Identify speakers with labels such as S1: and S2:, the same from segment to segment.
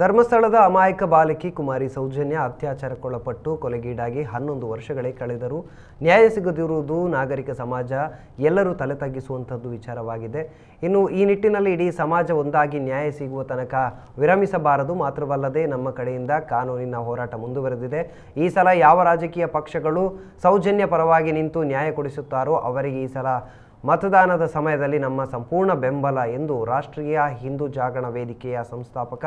S1: ಧರ್ಮಸ್ಥಳದ ಅಮಾಯಕ ಬಾಲಕಿ ಕುಮಾರಿ ಸೌಜನ್ಯ ಅತ್ಯಾಚಾರಕ್ಕೊಳಪಟ್ಟು ಕೊಲೆಗೀಡಾಗಿ ಹನ್ನೊಂದು ವರ್ಷಗಳೇ ಕಳೆದರೂ ನ್ಯಾಯ ಸಿಗದಿರುವುದು ನಾಗರಿಕ ಸಮಾಜ, ಎಲ್ಲರೂ ತಲೆ ತಗ್ಗಿಸುವಂಥದ್ದು ವಿಚಾರವಾಗಿದೆ. ಇನ್ನು ಈ ನಿಟ್ಟಿನಲ್ಲಿ ಇಡೀ ಸಮಾಜ ಒಂದಾಗಿ ನ್ಯಾಯ ಸಿಗುವ ತನಕ ವಿರಮಿಸಬಾರದು ಮಾತ್ರವಲ್ಲದೆ ನಮ್ಮ ಕಡೆಯಿಂದ ಕಾನೂನಿನ ಹೋರಾಟ ಮುಂದುವರೆದಿದೆ. ಈ ಸಲ ಯಾವ ರಾಜಕೀಯ ಪಕ್ಷಗಳು ಸೌಜನ್ಯ ಪರವಾಗಿ ನಿಂತು ನ್ಯಾಯ ಕೊಡಿಸುತ್ತಾರೋ ಅವರಿಗೆ ಈ ಸಲ ಮತದಾನದ ಸಮಯದಲ್ಲಿ ನಮ್ಮ ಸಂಪೂರ್ಣ ಬೆಂಬಲ ಎಂದು ರಾಷ್ಟ್ರೀಯ ಹಿಂದೂ ಜಾಗರಣ ವೇದಿಕೆಯ ಸಂಸ್ಥಾಪಕ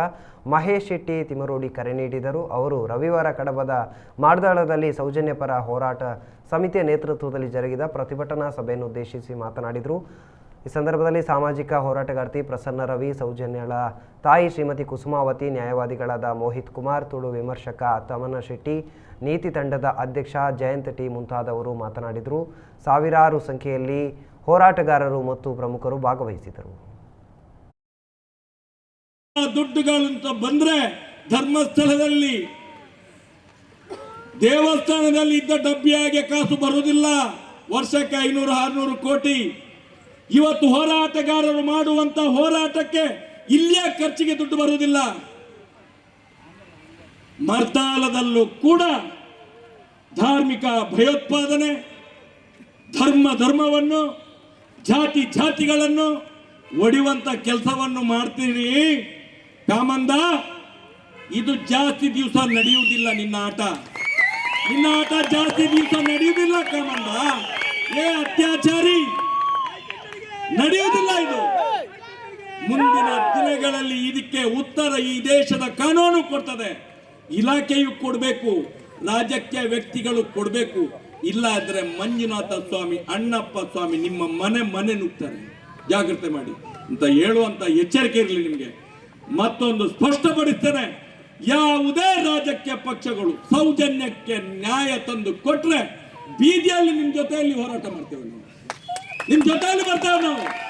S1: ಮಹೇಶ್ ಶೆಟ್ಟಿ ತಿಮರೋಡಿ ಕರೆ ನೀಡಿದರು. ಅವರು ರವಿವಾರ ಕಡಬದ ಮಾರ್ದಾಳದಲ್ಲಿ ಸೌಜನ್ಯ ಪರ ಹೋರಾಟ ಸಮಿತಿಯ ನೇತೃತ್ವದಲ್ಲಿ ಜರುಗಿದ ಪ್ರತಿಭಟನಾ ಸಭೆಯನ್ನು ಉದ್ದೇಶಿಸಿ ಮಾತನಾಡಿದರು. ಈ ಸಂದರ್ಭದಲ್ಲಿ ಸಾಮಾಜಿಕ ಹೋರಾಟಗಾರ್ತಿ ಪ್ರಸನ್ನ ರವಿ, ಸೌಜನ್ಯಳ ತಾಯಿ ಶ್ರೀಮತಿ ಕುಸುಮಾವತಿ, ನ್ಯಾಯವಾದಿಗಳಾದ ಮೋಹಿತ್ ಕುಮಾರ್, ತುಳು ವಿಮರ್ಶಕ ತಮನ ಶೆಟ್ಟಿ, ನೀತಿ ತಂಡದ ಅಧ್ಯಕ್ಷ ಜಯಂತ್ ಟಿ ಮುಂತಾದವರು ಮಾತನಾಡಿದರು. ಸಾವಿರಾರು ಸಂಖ್ಯೆಯಲ್ಲಿ ಹೋರಾಟಗಾರರು ಮತ್ತು ಪ್ರಮುಖರು ಭಾಗವಹಿಸಿದರು.
S2: ದುಡ್ಡುಗಳಂತ ಬಂದ್ರೆ ಧರ್ಮಸ್ಥಳದಲ್ಲಿ, ದೇವಸ್ಥಾನದಲ್ಲಿ ಇದ್ದ ಡಬ್ಬಿಯಾಗೆ ಕಾಸು ಬರುವುದಿಲ್ಲ. ವರ್ಷಕ್ಕೆ ಐನೂರು, ಆರ್ನೂರು ಕೋಟಿ. ಇವತ್ತು ಹೋರಾಟಗಾರರು ಮಾಡುವಂತ ಹೋರಾಟಕ್ಕೆ ಇಲ್ಲಿಯ ಖರ್ಚಿಗೆ ದುಡ್ಡು ಬರುವುದಿಲ್ಲ. ಮರ್ತಾಲದಲ್ಲೂ ಕೂಡ ಧಾರ್ಮಿಕ ಭಯೋತ್ಪಾದನೆ, ಧರ್ಮ ಧರ್ಮವನ್ನು ಜಾತಿ ಜಾತಿಗಳನ್ನು ಒಡೆಯುವಂತ ಕೆಲಸವನ್ನು ಮಾಡ್ತೀರಿ. ಕಾಮಂದ, ಇದು ಜಾಸ್ತಿ ದಿವಸ ನಡೆಯುವುದಿಲ್ಲ ನಿನ್ನ ಆಟ. ನಿನ್ನ ಆಟ ಜಾಸ್ತಿ ದಿವಸ ನಡೆಯುವುದಿಲ್ಲ ಕಾಮಂದ. ಏ ಅತ್ಯಾಚಾರಿ, ನಡೆಯುವುದಿಲ್ಲ ಇದು. ಮುಂದಿನ ದಿನಗಳಲ್ಲಿ ಇದಕ್ಕೆ ಉತ್ತರ ಈ ದೇಶದ ಕಾನೂನು ಕೊಡ್ತದೆ. ಇಲಾಖೆಯು ಕೊಡಬೇಕು, ರಾಜಕೀಯ ವ್ಯಕ್ತಿಗಳು ಕೊಡಬೇಕು. ಇಲ್ಲ ಅಂದ್ರೆ ಮಂಜುನಾಥ ಸ್ವಾಮಿ, ಅಣ್ಣಪ್ಪ ಸ್ವಾಮಿ ನಿಮ್ಮ ಮನೆ ಮನೆ ನುಗ್ತಾರೆ. ಜಾಗ್ರತೆ ಮಾಡಿ. ಅಂತ ಹೇಳುವಂತ ಎಚ್ಚರಿಕೆ ಇರಲಿ ನಿಮಗೆ. ಮತ್ತೊಂದು ಸ್ಪಷ್ಟಪಡಿಸ್ತೇನೆ. ಯಾವುದೇ ರಾಜಕೀಯ ಪಕ್ಷಗಳು ಸೌಜನ್ಯಕ್ಕೆ ನ್ಯಾಯ ತಂದು ಕೊಟ್ರೆ ಬೀದಿಯಲ್ಲಿ ನಿಮ್ ಜೊತೆಯಲ್ಲಿ ಹೋರಾಟ ಮಾಡ್ತೇವೆ ನಾವು. ನಿಮ್ ಜೊತೆಯಲ್ಲಿ ಬರ್ತೇವೆ ನಾವು.